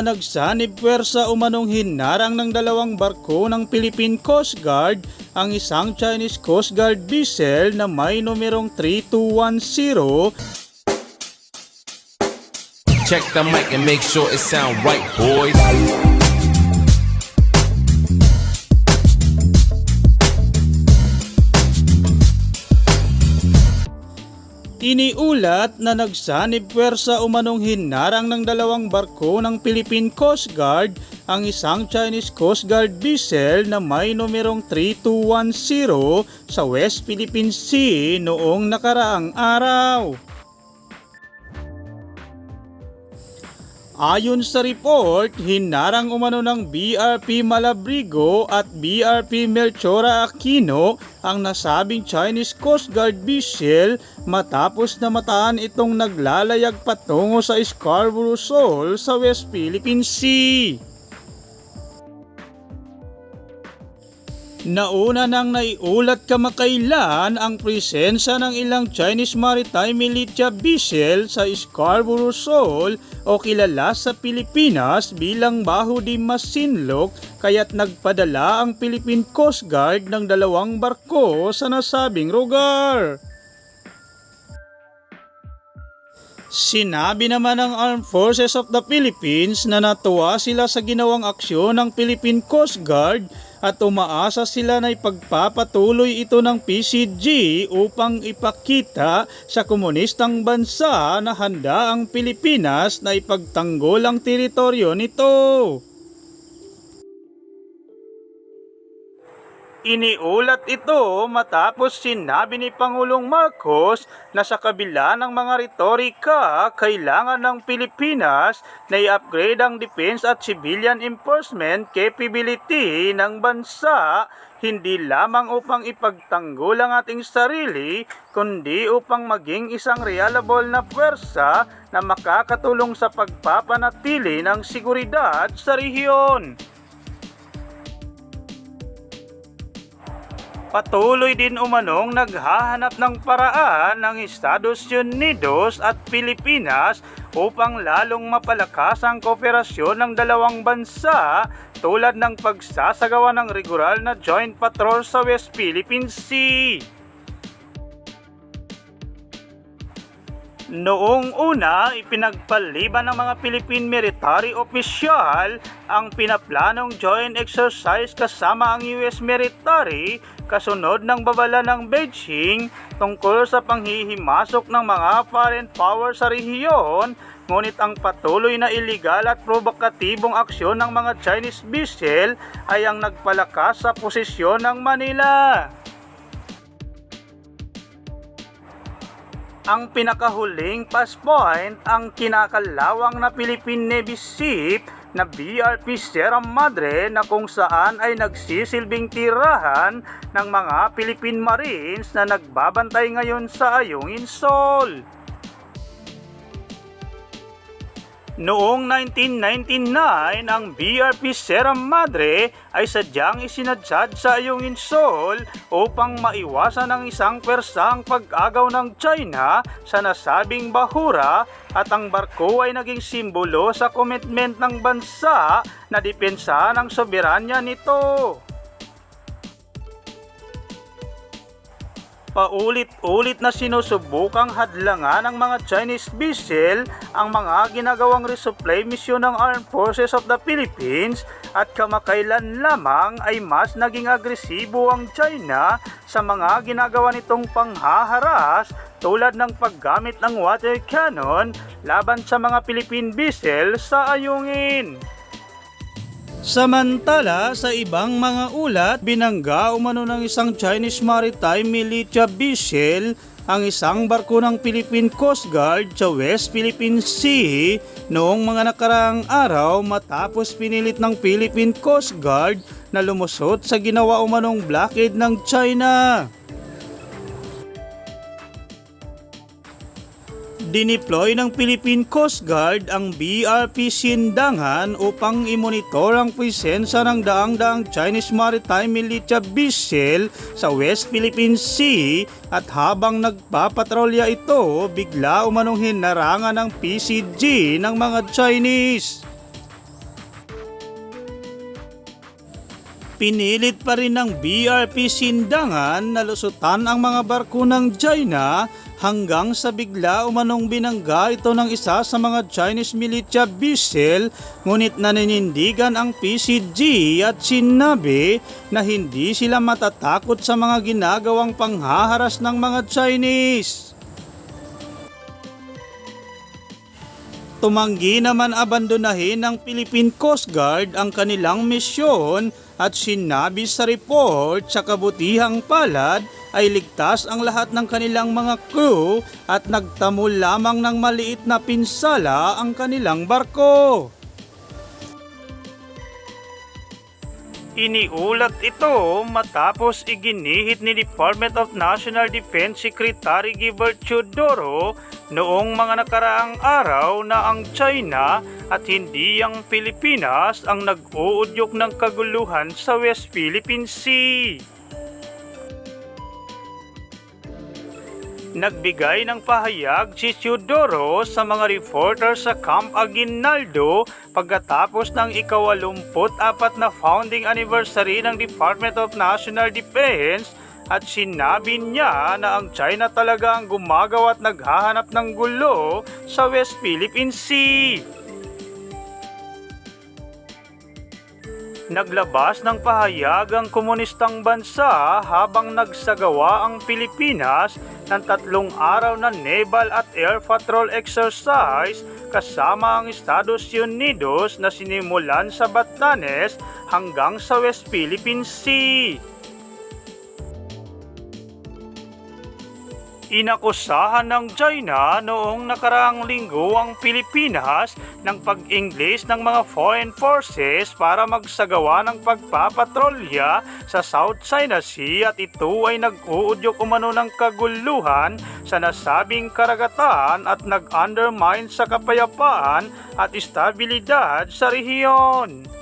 Nagsanib puwersa umanong hinarang ng dalawang barko ng Philippine Coast Guard ang isang Chinese Coast Guard vessel na may numerong 3210 Check the mic and make sure it sound right, boys. Iniulat na nagsanib puwersa umanong hinarang ng dalawang barko ng Philippine Coast Guard ang isang Chinese Coast Guard vessel na may numerong 3210 sa West Philippine Sea noong nakaraang araw. Ayon sa report, hinarang umano ng BRP Malabrigo at BRP Melchora Aquino ang nasabing Chinese Coast Guard vessel matapos na mataan itong naglalayag patungo sa Scarborough Shoal sa West Philippine Sea. Nauna nang naiulat kamakailan ang presensya ng ilang Chinese Maritime Militia vessel sa Scarborough Shoal o kilala sa Pilipinas bilang Baho di Masinloc kaya't nagpadala ang Philippine Coast Guard ng dalawang barko sa nasabing lugar. Sinabi naman ng Armed Forces of the Philippines na natuwa sila sa ginawang aksyon ng Philippine Coast Guard at umaasa sila na ipagpapatuloy ito ng PCG upang ipakita sa komunistang bansa na handa ang Pilipinas na ipagtanggol ang teritoryo nito. Iniulat ito matapos sinabi ni Pangulong Marcos na sa kabila ng mga retorika, kailangan ng Pilipinas na i-upgrade ang defense at civilian enforcement capability ng bansa hindi lamang upang ipagtanggol ang ating sarili, kundi upang maging isang reliable na puwersa na makakatulong sa pagpapanatili ng seguridad sa rehiyon. Patuloy din umanong naghahanap ng paraan ng Estados Unidos at Pilipinas upang lalong mapalakas ang kooperasyon ng dalawang bansa tulad ng pagsasagawa ng regular na joint patrol sa West Philippine Sea. Noong una, ipinagpaliban ng mga Philippine military official ang pinaplanong joint exercise kasama ang US military kasunod ng babala ng Beijing tungkol sa panghihimasok ng mga foreign power sa rehiyon ngunit ang patuloy na iligal at provokatibong aksyon ng mga Chinese vessel ay ang nagpalakas sa posisyon ng Manila. Ang pinakahuling pass point ang kinakalawang na Philippine Navy ship na BRP Sierra Madre na kung saan ay nagsisilbing tirahan ng mga Philippine Marines na nagbabantay ngayon sa Ayungin Shoal. Noong 1999, ang BRP Sierra Madre ay sadyang isinadsad sa Ayungin Shoal upang maiwasan ang isang pwersang pag-agaw ng China sa nasabing bahura at ang barko ay naging simbolo sa commitment ng bansa na depensa ng soberanya nito. Paulit-ulit na sinusubukang hadlangan ng mga Chinese vessel ang mga ginagawang resupply mission ng Armed Forces of the Philippines at kamakailan lamang ay mas naging agresibo ang China sa mga ginagawa nitong panghaharas tulad ng paggamit ng water cannon laban sa mga Philippine vessel sa ayungin. Samantala, sa ibang mga ulat, binangga umano ng isang Chinese Maritime Militia vessel ang isang barko ng Philippine Coast Guard sa West Philippine Sea noong mga nakaraang araw matapos pinilit ng Philippine Coast Guard na lumusot sa ginawa umanong blockade ng China. Dineploy ng Philippine Coast Guard ang BRP Sindangan upang imonitor ang presensya ng daang-daang Chinese Maritime Militia vessel sa West Philippine Sea at habang nagpapatrolya ito, bigla umanong hinarangan ng PCG ng mga Chinese. Pinilit pa rin ng BRP Sindangan na lusutan ang mga barko ng China hanggang sa bigla umanong binangga ito ng isa sa mga Chinese militia vessel ngunit naninindigan ang PCG at sinabi na hindi sila matatakot sa mga ginagawang panghaharas ng mga Chinese. Tumanggi naman abandonahin ng Philippine Coast Guard ang kanilang misyon at sinabi sa report sa kabutihang palad ay ligtas ang lahat ng kanilang mga crew at nagtamo lamang ng maliit na pinsala ang kanilang barko. Iniulat ito matapos iginihit ni Department of National Defense Secretary Gilbert Chodoro noong mga nakaraang araw na ang China at hindi ang Pilipinas ang nag-uudyok ng kaguluhan sa West Philippine Sea. Nagbigay ng pahayag si Teodoro sa mga reporter sa Camp Aguinaldo pagkatapos ng ikawalumput apat na founding anniversary ng Department of National Defense at sinabi niya na ang China talaga ang gumagawa at naghahanap ng gulo sa West Philippine Sea. Naglabas ng pahayag ang komunistang bansa habang nagsagawa ang Pilipinas ng tatlong araw na naval at air patrol exercise kasama ang Estados Unidos na sinimulan sa Batanes hanggang sa West Philippine Sea. Inakusahan ng China noong nakaraang linggo ang Pilipinas ng pag-Ingles ng mga foreign forces para magsagawa ng pagpapatrolya sa South China Sea at ito ay nag-uudyok umano ng kaguluhan sa nasabing karagatan at nag-undermine sa kapayapaan at estabilidad sa rehiyon.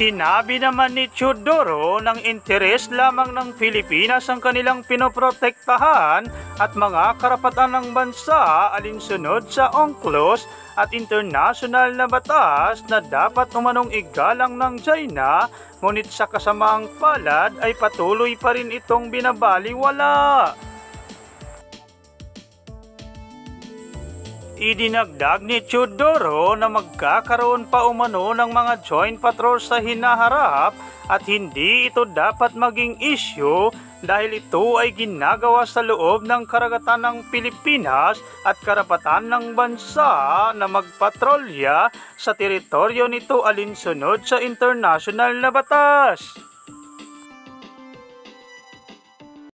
Sinabi naman ni Chodoro ng interes lamang ng Pilipinas ang kanilang pinoprotektahan at mga karapatan ng bansa alinsunod sa UNCLOS at international na batas na dapat umanong igalang ng China ngunit sa kasamaang palad ay patuloy pa rin itong binabaliwala. Idinagdag ni Chodoro na magkakaroon pa umano ng mga joint patrols sa hinaharap at hindi ito dapat maging issue dahil ito ay ginagawa sa loob ng karagatan ng Pilipinas at karapatan ng bansa na magpatrolya sa teritoryo nito alinsunod sa international na batas.